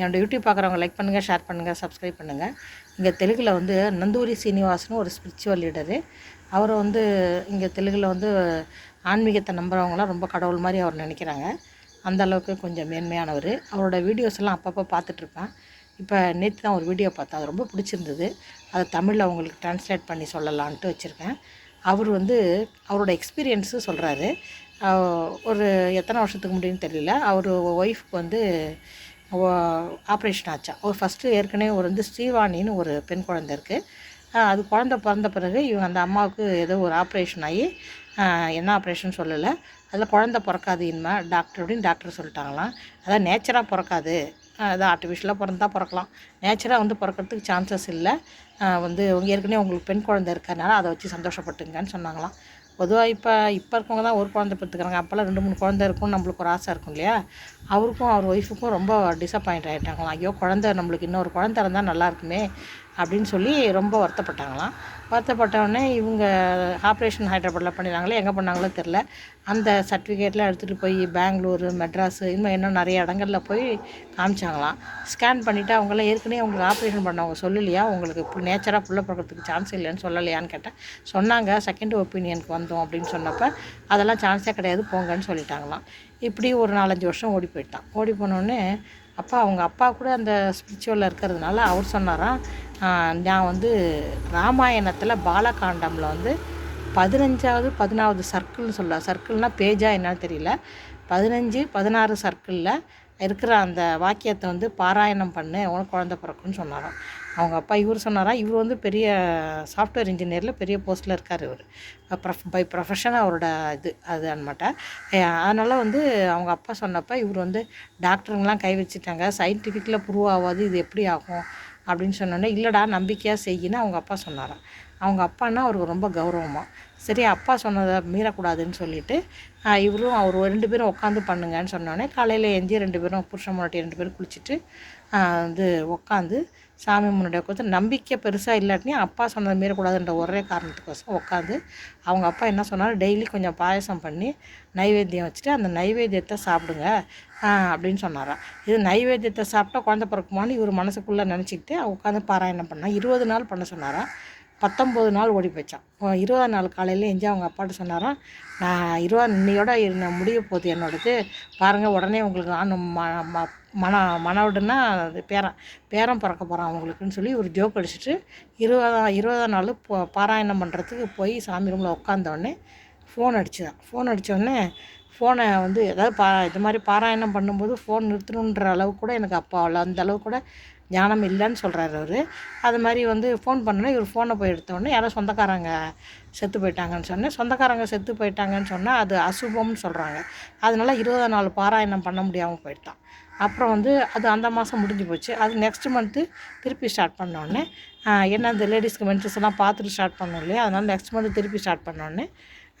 என்னோடய யூடியூப் பார்க்குறவங்க லைக் பண்ணுங்கள் ஷேர் பண்ணுங்கள் சப்ஸ்கிரைப் பண்ணுங்கள் இங்கே தெலுங்கில் வந்து நந்தூரி சீனிவாசன் ஒரு ஸ்பிரிச்சுவல் லீடரு அவர் வந்து இங்கே தெலுங்கில் வந்து ஆன்மீகத்தை நம்புகிறவங்களாம் ரொம்ப கடவுள் மாதிரி அவர் நினைக்கிறாங்க. அந்த அளவுக்கு கொஞ்சம் மேன்மையானவர். அவரோட வீடியோஸ் எல்லாம் அப்பப்போ பார்த்துட்ருப்பேன் இப்போ நேற்று தான் ஒரு வீடியோ பார்த்தேன். அது ரொம்ப பிடிச்சிருந்தது. அதை தமிழில் அவங்களுக்கு ட்ரான்ஸ்லேட் பண்ணி சொல்லலான்ட்டு வச்சுருக்கேன். அவர் வந்து அவரோட எக்ஸ்பீரியன்ஸு சொல்கிறாரு ஒரு எத்தனை வருஷத்துக்கு முடியும்னு தெரியல. அவர் ஒய்ஃப்க்கு வந்து ஆப்ரேஷன் ஆச்சா. ஒரு ஃபஸ்ட்டு ஏற்கனவே ஒரு வந்து ஸ்ரீவாணின்னு ஒரு பெண் குழந்தை இருக்குது அது குழந்த பிறந்த பிறகு இவங்க அந்த அம்மாவுக்கு ஏதோ ஒரு ஆப்ரேஷன் ஆகி என்ன ஆப்ரேஷன் சொல்லலை. அதில் குழந்த பிறக்காது இனிமே டாக்டர் அப்படின்னு டாக்டர் சொல்லிட்டாங்களாம். அதான் நேச்சராக பிறக்காது. அது ஆர்டிஃபிஷியலாக பிறந்தா பிறக்கலாம். நேச்சராக வந்து பிறக்கிறதுக்கு சான்சஸ் இல்லை. வந்து அவங்க ஏற்கனவே உங்களுக்கு பெண் குழந்தை இருக்கிறதுனால அதை வச்சு சந்தோஷப்பட்டுங்கன்னு சொன்னாங்களாம். பொதுவாக இப்போ இப்போ இருக்கவங்க தான் ஒரு குழந்தை பெற்றுக்கிறாங்க அப்போல்லாம் ரெண்டு மூணு குழந்தை இருக்கும் நம்மளுக்கு ஒரு ஆசை இருக்கும் இல்லையா? அவருக்கும் அவர் ஒய்ஃபுக்கும் ரொம்ப டிசப்பாயிண்ட் ஆகிட்டாங்களாம் ஐயோ குழந்த நம்மளுக்கு இன்னொரு குழந்தை இருந்தால் நல்லா இருக்குமே. அப்படின்னு சொல்லி ரொம்ப வருத்தப்பட்டாங்களாம். வருத்தப்பட்டவுடனே இவங்க ஆப்ரேஷன் ஹைதராபாத்தில் பண்ணிடுறாங்களே எங்கே பண்ணாங்களோ தெரில அந்த சர்டிஃபிகேட்லாம் எடுத்துகிட்டு போய் பெங்களூரு மெட்ராஸு இன்னும் இன்னும் நிறைய இடங்களில் போய் காமிச்சாங்களாம். ஸ்கேன் பண்ணிவிட்டு அவங்களாம் ஏற்கனவே அவங்களுக்கு ஆப்ரேஷன் பண்ணவங்க சொல்லலையா? உங்களுக்கு இப்போ நேச்சராக புள்ள பிறக்கிறதுக்கு சான்ஸ் இல்லைன்னு சொல்லலையான்னு கேட்டேன். சொன்னாங்க செகண்ட் ஒப்பீனியனுக்கு வந்தோம் அப்படின்னு சொன்னப்போ அதெல்லாம் சான்ஸே கிடையாது போங்கன்னு சொல்லிட்டாங்களாம். இப்படி ஒரு நாலஞ்சு வருஷம் ஓடி போயிட்டான். ஓடி போனோடனே அப்பா அவங்க அப்பா கூட அந்த ஸ்பிரிச்சுவலில் இருக்கிறதுனால அவர் சொன்னாராம் நான் வந்து ராமாயணத்தில் பாலகாண்டமில் வந்து பதினஞ்சாவது பதினாவது சர்க்கிள்னு சொல்லலாம் சர்க்கிள்னால் பேஜா என்னன்னு தெரியல. பதினஞ்சு பதினாறு சர்க்கிளில் இருக்கிற அந்த வாக்கியத்தை வந்து பாராயணம் பண்ணு உனக்கு குழந்த பிறக்குன்னு சொன்னாராம். அவங்க அப்பா இவர் சொன்னாரா? இவர் வந்து பெரிய சாஃப்ட்வேர் இன்ஜினியரில் பெரிய போஸ்ட்டில் இருக்கார் இவர். ப்ரொஃப் பை ப்ரொஃபஷன் அவரோட இது அது அன்மாட்ட. அதனால் வந்து அவங்க அப்பா சொன்னப்போ இவர் வந்து டாக்டருங்கெலாம் கை வச்சுட்டாங்க. சயின்டிஃபிக்கில் ப்ரூவ் ஆகாது இது எப்படி ஆகும்? அப்படின்னு சொன்னோன்னே இல்லைடா நம்பிக்கையாக செய்யின்னு அவங்க அப்பா சொன்னாராம். அவங்க அப்பான்னா அவருக்கு ரொம்ப கௌரவமாக சரி அப்பா சொன்னதை மீறக்கூடாதுன்னு சொல்லிட்டு இவரும் அவர் ரெண்டு பேரும் உட்காந்து பண்ணுங்கன்னு சொன்னோடனே காலையில் எஞ்சி ரெண்டு பேரும் புருஷன் முன்னாடி ரெண்டு பேரும் குளிச்சுட்டு வந்து உட்காந்து சாமி முன்னாடி உட்காந்து நம்பிக்கை பெருசாக இல்லாட்டியும் அப்பா சொன்னதை மீறக்கூடாதுன்ற ஒரே காரணத்துக்கோசம் உட்காந்து அவங்க அப்பா என்ன சொன்னார் டெய்லி கொஞ்சம் பாயசம் பண்ணி நைவேத்தியம் வச்சுட்டு அந்த நைவேத்தியத்தை சாப்பிடுங்க. அப்படின்னு சொன்னாராம் இது நைவேத்தியத்தை சாப்பிட்டா குழந்த பிறக்குமான்னு இவர் மனசுக்குள்ளே நினச்சிக்கிட்டு உட்காந்து பாராயணம் பண்ணால் இருபது நாள் பண்ண சொன்னாராம் பத்தொம்போது நாள் ஓடி போச்சான் இருபதாம் நாள் காலையில் எஞ்சி அவங்க அப்பாட்ட சொன்னாராம் நான் இருபது இன்னையோட முடிய போகுது என்னோடது? பாருங்கள் உடனே உங்களுக்கு நான் மன மனவுடுன்னா அது பேரன் பேரன் பிறக்க போகிறான் அவங்களுக்குன்னு சொல்லி ஒரு ஜோக் அடிச்சுட்டு இருபதாம் இருபதாம் நாள் பாராயணம் பண்ணுறதுக்கு போய் சாமி ரூமில் உட்காந்தோடனே ஃபோன் அடிச்சுதான். ஃபோன் அடித்தோடனே ஃபோனை வந்து ஏதாவது பா இது மாதிரி பாராயணம் பண்ணும்போது ஃபோன் நிறுத்தணுன்ற அளவுக்கு கூட எனக்கு அப்போ அவ்வளோ அந்த அளவுக்கு கூட ஞானம் இல்லைன்னு சொல்கிறாரு அவர். அது மாதிரி வந்து ஃபோன் பண்ணோன்னே இவர் ஃபோனை போய் எடுத்தோடனே யாரோ சொந்தக்காரங்க செத்து போயிட்டாங்கன்னு சொன்னேன் சொந்தக்காரங்க செத்து போயிட்டாங்கன்னு சொன்னால் அது அசுபம்னு சொல்கிறாங்க அதனால இருபதாம் நாள் பாராயணம் பண்ண முடியாமல் போயிட்டான். அப்புறம் வந்து அது அந்த மாதம் முடிஞ்சு போச்சு. அது நெக்ஸ்ட் மந்த்து திருப்பி ஸ்டார்ட் பண்ணோடனே என்ன அந்த லேடிஸ்க்கு மென்ட்ரஸ் எல்லாம் பார்த்துட்டு ஸ்டார்ட் பண்ணோம் இல்லையா? அதனால் நெக்ஸ்ட் மந்த்து திருப்பி ஸ்டார்ட் பண்ணோடனே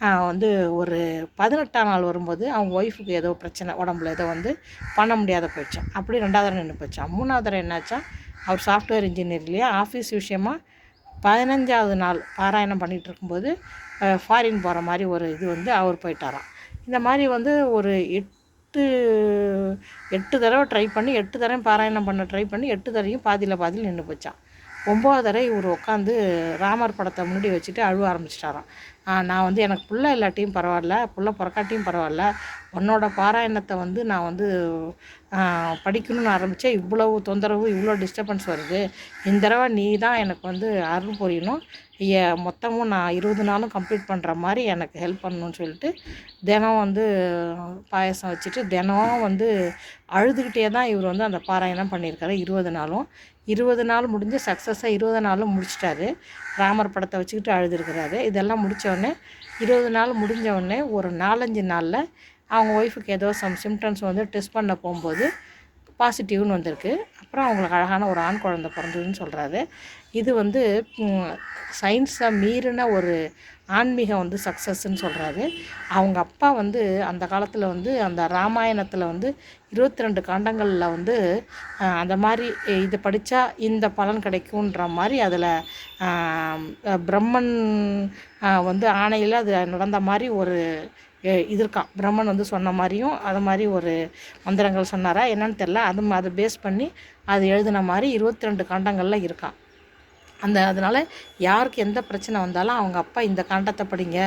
வந்து ஒரு பதினெட்டாம் நாள் வரும்போது அவங்க ஒய்ஃபுக்கு ஏதோ பிரச்சனை உடம்புல ஏதோ வந்து பண்ண முடியாத போயிடுச்சான் அப்படி ரெண்டாவது தடவை நின்று போச்சான் மூணாவது தடவை என்னாச்சா அவர் சாஃப்ட்வேர் இன்ஜினியர் இல்லையா ஆஃபீஸ் விஷயமா பதினஞ்சாவது நாள் பாராயணம் பண்ணிகிட்டு இருக்கும்போது ஃபாரின் போகிற மாதிரி ஒரு இது வந்து அவர் போயிட்டாராம். இந்த மாதிரி வந்து ஒரு எட்டு எட்டு தடவை ட்ரை பண்ணி எட்டு தடவை பாராயணம் பண்ண ட்ரை பண்ணி எட்டு தடவையும் பாதியில் பாதியில் நின்று போச்சான் ஒம்பது தடவை இவர் உட்காந்து ராமர் படத்தை முன்னாடி வச்சுட்டு அழுவ ஆரம்பிச்சிட்டாராம். நான் வந்து எனக்கு புள்ள இல்லாட்டியும் பரவாயில்ல புள்ள பிறக்காட்டியும் பரவாயில்ல. உன்னோட பாராயணத்தை வந்து நான் வந்து படிக்கணும்னு ஆரம்பித்தேன் இவ்வளவு தொந்தரவு இவ்வளோ டிஸ்டர்பன்ஸ் வருது. இந்த தடவை நீ தான் எனக்கு வந்து அருள் புரியணும். மொத்தமும் நான் இருபது நாளும் கம்ப்ளீட் பண்ணுற மாதிரி எனக்கு ஹெல்ப் பண்ணணும்னு சொல்லிட்டு தினம் வந்து பாயசம் வச்சுட்டு தினம் வந்து அழுதுகிட்டே தான் இவர் வந்து அந்த பாராயணம் பண்ணியிருக்காரு. இருபது நாளும். இருபது நாள் முடிஞ்சு சக்ஸஸாக இருபது நாளும் முடிச்சிட்டாரு. ராமர் படத்தை வச்சுக்கிட்டு அழுதுருக்கிறாரு. இதெல்லாம் முடித்தோடனே இருபது நாள் முடிஞ்சவுடனே ஒரு நாலஞ்சு நாளில் அவங்க ஒய்ஃபுக்கு ஏதோ சம் சிம்டம்ஸ் வந்து டெஸ்ட் பண்ண போகும்போது பாசிட்டிவ்னு வந்திருக்கு. அப்புறம் அவங்களுக்கு அழகான ஒரு ஆண் குழந்தை பிறந்ததுன்னு சொல்கிறாரு இது வந்து சயின்ஸை மீறின ஒரு ஆன்மீகம் வந்து சக்ஸஸ்ன்னு சொல்கிறாரு அவங்க அப்பா வந்து அந்த காலத்தில் வந்து அந்த ராமாயணத்தில் வந்து இருபத்தி ரெண்டு காண்டங்களில் வந்து அந்த மாதிரி இது படித்தா இந்த பலன் கிடைக்குன்ற மாதிரி அதில் பிரம்மன் வந்து ஆணையில் அது நடந்த மாதிரி ஒரு இது இருக்கான். பிரம்மன் வந்து சொன்ன மாதிரியும் அது மாதிரி ஒரு மந்திரங்கள் சொன்னாரா? என்னன்னு தெரில அது அதை பேஸ் பண்ணி அது எழுதின மாதிரி இருபத்தி ரெண்டு காண்டங்களில் இருக்கான். அந்த அதனால் யாருக்கு எந்த பிரச்சனை வந்தாலும் அவங்க அப்பா இந்த காண்டத்தை படிங்க.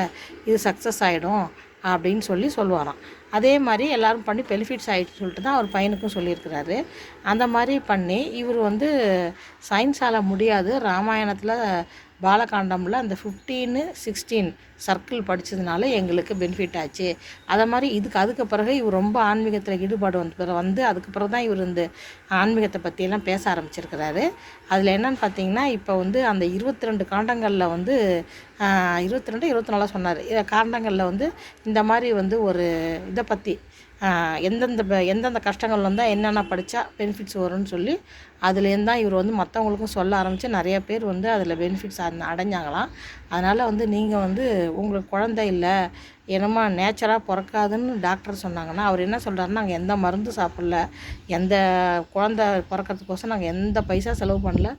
இது சக்ஸஸ் ஆகிடும் அப்படின்னு சொல்லி சொல்லுவாராம். அதே மாதிரி எல்லோரும் பண்ணி பெனிஃபிட்ஸ் ஆகிட்டு சொல்லிட்டு தான் அவர் பையனுக்கும் சொல்லியிருக்கிறாரு. அந்த மாதிரி பண்ணி இவர் வந்து சயின்ஸால் முடியாது. ராமாயணத்தில் பாலகாண்டமில் அந்த ஃபிஃப்டீனு சிக்ஸ்டீன் சர்க்கிள் படித்ததுனால எங்களுக்கு பெனிஃபிட் ஆச்சு. அதை மாதிரி இதுக்கு அதுக்கு பிறகு இவர் ரொம்ப ஆன்மீகத்தில் ஈடுபாடு வந்து பிறகு வந்து அதுக்கு பிறகு தான் இவர் இந்த ஆன்மீகத்தை பற்றியெல்லாம் பேச ஆரம்பிச்சிருக்கிறாரு. அதில் என்னன்னு பார்த்தீங்கன்னா இப்போ வந்து அந்த இருபத்தி ரெண்டு காண்டங்களில் வந்து இருபத்தி ரெண்டு இருபத்தி நாலாக சொன்னார் காண்டங்களில் வந்து இந்த மாதிரி வந்து ஒரு இதை பற்றி எந்தெந்த எந்தெந்த கஷ்டங்கள் வந்தால் என்னென்ன படித்தா பெனிஃபிட்ஸ் வரும்னு சொல்லி அதுலேருந்து தான் இவர் வந்து மற்றவங்களுக்கும் சொல்ல ஆரம்பித்து நிறைய பேர் வந்து அதில் பெனிஃபிட்ஸ் அடைஞ்சாங்களாம். அதனால் வந்து நீங்கள் வந்து உங்களுக்கு குழந்தை இல்லை என்னமோ நேச்சராக பிறக்காதுன்னு டாக்டர் சொன்னாங்கன்னா அவர் என்ன சொல்கிறாருன்னா நாங்கள் எந்த மருந்து சாப்பிடல எந்த குழந்தை பிறக்கிறதுக்கோசம் நாங்கள் எந்த பைசா செலவு பண்ணல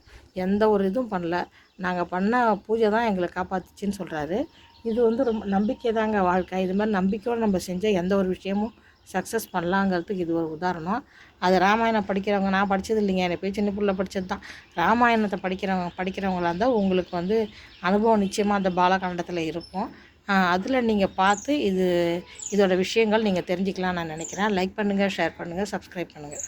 எந்த ஒரு இதுவும் பண்ணல. நாங்கள் பண்ண பூஜை தான் எங்களை காப்பாற்றுச்சின்னு சொல்கிறாரு இது வந்து ரொம்ப நம்பிக்கை தாங்க வாழ்க்கை. இது மாதிரி நம்பிக்கையோடு நம்ம செஞ்ச எந்த ஒரு விஷயமும் சக்ஸஸ் பண்ணலாங்கிறதுக்கு இது ஒரு உதாரணம். அது ராமாயணம் படிக்கிறவங்க நான் படித்தது இல்லைங்க. என்னை போய் சின்ன பிள்ளை படித்தது தான். ராமாயணத்தை படிக்கிறவங்க படிக்கிறவங்களா இருந்தால் உங்களுக்கு வந்து அனுபவம் நிச்சயமாக அந்த பாலகாண்டத்தில் இருக்கும். அதில் நீங்கள் பார்த்து இது இதோட விஷயங்கள் நீங்கள் தெரிஞ்சுக்கலாம் நான் நினைக்கிறேன். லைக் பண்ணுங்கள் ஷேர் பண்ணுங்கள் சப்ஸ்கிரைப் பண்ணுங்கள்